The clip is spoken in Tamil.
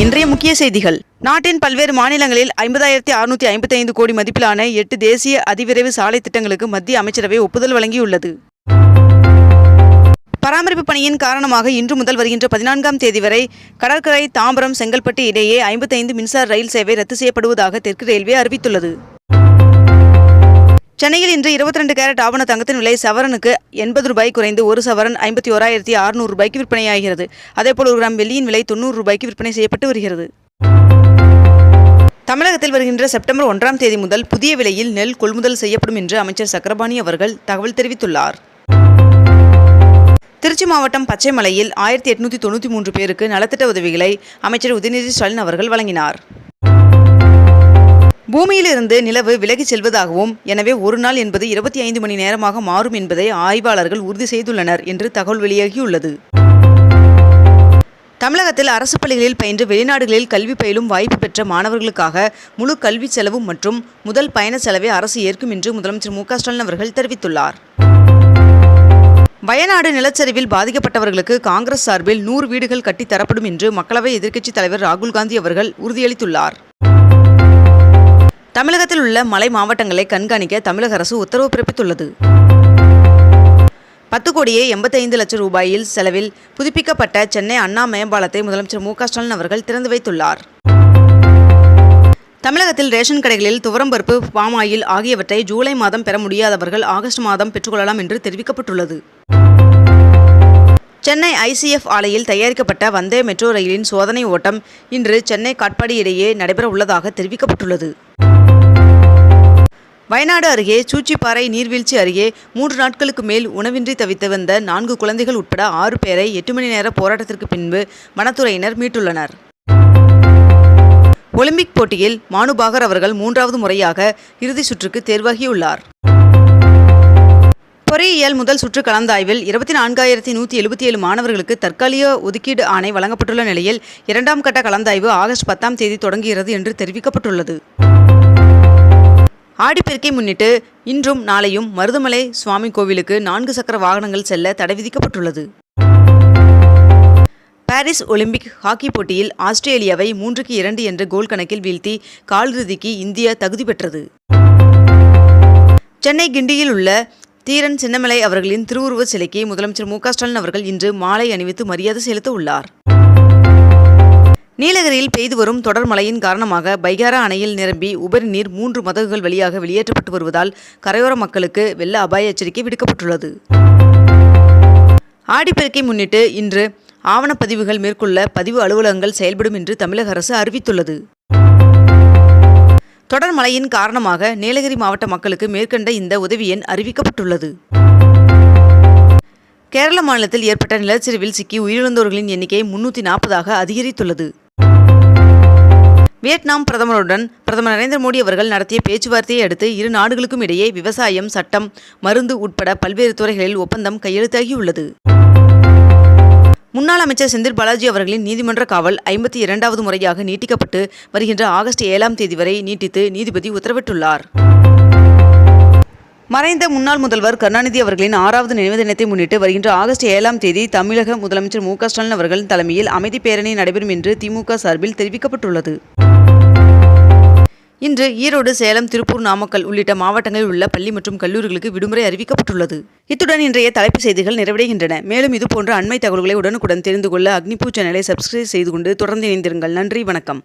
இன்றைய முக்கிய செய்திகள். நாட்டின் பல்வேறு மாநிலங்களில் ஐம்பதாயிரத்தி அறுநூற்றி ஐம்பத்தைந்து கோடி மதிப்பிலான எட்டு தேசிய அதிவிரைவு சாலை திட்டங்களுக்கு மத்திய அமைச்சரவை ஒப்புதல் வழங்கியுள்ளது. பராமரிப்பு பணியின் காரணமாக இன்று முதல் வருகின்ற பதினான்காம் தேதி வரை கடற்கரை தாம்பரம் செங்கல்பட்டு இடையே ஐம்பத்தைந்து மின்சார ரயில் சேவை ரத்து செய்யப்படுவதாக தெற்கு ரயில்வே அறிவித்துள்ளது. சென்னையில் இன்று 22 கேரட் ஆவண தங்கத்தின் விலை சவரனுக்கு எண்பது ரூபாய் குறைந்து ஒரு சவரன் ஐம்பத்தி ஓராயிரத்தி அறுநூறு ரூபாய்க்கு விற்பனையாகிறது. அதேபோல் ஒரு கிராம் வெள்ளியின் விலை தொண்ணூறு ரூபாய்க்கு விற்பனை செய்யப்பட்டு வருகிறது. தமிழகத்தில் வருகின்ற செப்டம்பர் ஒன்றாம் தேதி முதல் புதிய விலையில் நெல் கொள்முதல் செய்யப்படும் என்று அமைச்சர் சக்கரபாணி அவர்கள் தகவல் தெரிவித்துள்ளார். திருச்சி மாவட்டம் பச்சைமலையில் ஆயிரத்தி எட்நூற்றி தொண்ணூற்றி மூன்று பேருக்கு நலத்திட்ட உதவிகளை அமைச்சர் உதயநிதி ஸ்டாலின் அவர்கள் வழங்கினார். பூமியிலிருந்து நிலவு விலகிச் செல்வதாகவும் எனவே ஒரு நாள் என்பது இருபத்தி ஐந்து மணி நேரமாக மாறும் என்பதை ஆய்வாளர்கள் உறுதி செய்துள்ளனர் என்று தகவல் வெளியாகியுள்ளது. தமிழகத்தில் அரசு பள்ளிகளில் பயின்று வெளிநாடுகளில் கல்வி பயிலும் வாய்ப்பு பெற்ற மாணவர்களுக்காக முழு கல்வி செலவு மற்றும் முதல் பயண செலவை அரசு ஏற்கும் என்று முதலமைச்சர் மு ஸ்டாலின் அவர்கள் தெரிவித்துள்ளார். வயநாடு நிலச்சரிவில் பாதிக்கப்பட்டவர்களுக்கு காங்கிரஸ் சார்பில் நூறு வீடுகள் கட்டித் தரப்படும் என்று மக்களவை எதிர்க்கட்சித் தலைவர் ராகுல் காந்தி அவர்கள் உறுதியளித்துள்ளார். தமிழகத்தில் உள்ள மலை மாவட்டங்களை கண்காணிக்க தமிழக அரசு உத்தரவு பிறப்பித்துள்ளது. பத்து கோடியே எண்பத்தைந்து லட்சம் ரூபாயில் செலவில் புதுப்பிக்கப்பட்ட சென்னை அண்ணா மேம்பாலத்தை முதலமைச்சர் மு ஸ்டாலின் அவர்கள் திறந்து வைத்துள்ளார். தமிழகத்தில் ரேஷன் கடைகளில் துவரம்பருப்பு பாமாயில் ஆகியவற்றை ஜூலை மாதம் பெற முடியாதவர்கள் ஆகஸ்ட் மாதம் பெற்றுக்கொள்ளலாம் என்று தெரிவிக்கப்பட்டுள்ளது. சென்னை ஐசிஎஃப் ஆலையில் தயாரிக்கப்பட்ட வந்தே மெட்ரோ ரயிலின் சோதனை ஓட்டம் இன்று சென்னை காட்பாடி இடையே நடைபெற உள்ளதாக தெரிவிக்கப்பட்டுள்ளது. வயநாடு அருகே சூச்சிப்பாறை நீர்வீழ்ச்சி அருகே மூன்று நாட்களுக்கு மேல் உணவின்றி தவித்து வந்த நான்கு குழந்தைகள் உட்பட ஆறு பேரை எட்டு மணி நேர போராட்டத்திற்கு பின்பு வனத்துறையினர் மீட்டுள்ளனர். ஒலிம்பிக் போட்டியில் மானுபாகர் அவர்கள் மூன்றாவது முறையாக இறுதிச் சுற்றுக்கு தேர்வாகியுள்ளார். பொறியியல் முதல் சுற்று கலந்தாய்வில் இருபத்தி நான்காயிரத்தி நூற்றி எழுபத்தி ஏழு மாணவர்களுக்கு தற்காலிக ஒதுக்கீடு ஆணை வழங்கப்பட்டுள்ள நிலையில் இரண்டாம் கட்ட கலந்தாய்வு ஆகஸ்ட் பத்தாம் தேதி தொடங்குகிறது என்று தெரிவிக்கப்பட்டுள்ளது. ஆடிப்பெருக்கை முன்னிட்டு இன்றும் நாளையும் மருதமலை சுவாமி கோவிலுக்கு நான்கு சக்கர வாகனங்கள் செல்ல தடை விதிக்கப்பட்டுள்ளது. பாரிஸ் ஒலிம்பிக் ஹாக்கி போட்டியில் ஆஸ்திரேலியாவை மூன்றுக்கு இரண்டு என்ற கோல் கணக்கில் வீழ்த்தி காலிறுதிக்கு இந்தியா தகுதி பெற்றது. சென்னை கிண்டியில் உள்ள தீரன் சின்னமலை அவர்களின் திருவுருவ சிலைக்கு முதலமைச்சர் மு க ஸ்டாலின் அவர்கள் இன்று மாலை அணிவித்து மரியாதை செலுத்த உள்ளார் நீலகிரியில் பெய்து வரும் தொடர் மழையின் காரணமாக பைகாரா அணையில் நிரம்பி உபரி நீர் மூன்று மதகுகள் வழியாக வெளியேற்றப்பட்டு வருவதால் கரையோர மக்களுக்கு வெள்ள அபாய எச்சரிக்கை விடுக்கப்பட்டுள்ளது. ஆடிப்பெருக்கை முன்னிட்டு இன்று ஆவணப்பதிவுகள் மேற்கொள்ள பதிவு அலுவலகங்கள் செயல்படும் என்று தமிழக அரசு அறிவித்துள்ளது. தொடர் மழையின் காரணமாக நீலகிரி மாவட்ட மக்களுக்கு மேற்கண்ட இந்த உதவி எண் அறிவிக்கப்பட்டுள்ளது. கேரள மாநிலத்தில் ஏற்பட்ட நிலச்சரிவில் சிக்கி உயிரிழந்தோர்களின் எண்ணிக்கை முன்னூற்றி நாற்பதாக அதிகரித்துள்ளது. வியட்நாம் பிரதமருடன் பிரதமர் நரேந்திர மோடி அவர்கள் நடத்திய பேச்சுவார்த்தையை அடுத்து இரு நாடுகளுக்கும் இடையே விவசாயம் சட்டம் மருந்து உட்பட பல்வேறு துறைகளில் ஒப்பந்தம் கையெழுத்தாகியுள்ளது. முன்னாள் அமைச்சர் செந்தில் பாலாஜி அவர்களின் நீதிமன்ற காவல் ஐம்பத்தி இரண்டாவது முறையாக நீட்டிக்கப்பட்டு வருகின்ற ஆகஸ்ட் ஏழாம் தேதி வரை நீட்டித்து நீதிபதி உத்தரவிட்டுள்ளார். மறைந்த முன்னாள் முதல்வர் கருணாநிதி அவர்களின் ஆறாவது நினைவு தினத்தை முன்னிட்டு வருகின்ற ஆகஸ்ட் ஏழாம் தேதி தமிழக முதலமைச்சர் மு க ஸ்டாலின் அவர்களின் தலைமையில் அமைதி பேரணி நடைபெறும் என்று திமுக சார்பில் தெரிவிக்கப்பட்டுள்ளது. இன்று ஈரோடு சேலம் திருப்பூர் நாமக்கல் உள்ளிட்ட மாவட்டங்களில் உள்ள பள்ளி மற்றும் கல்லூரிகளுக்கு விடுமுறை அறிவிக்கப்பட்டுள்ளது. இத்துடன் இன்றைய தலைப்பு செய்திகள் நிறைவடைகின்றன. மேலும் இதுபோன்ற அண்மை தகவல்களை உடனுக்குடன் தெரிந்து கொள்ள அக்னிபூ சேனலை சப்ஸ்கிரைப் செய்து கொண்டு தொடர்ந்து இணைந்திருங்கள். நன்றி வணக்கம்.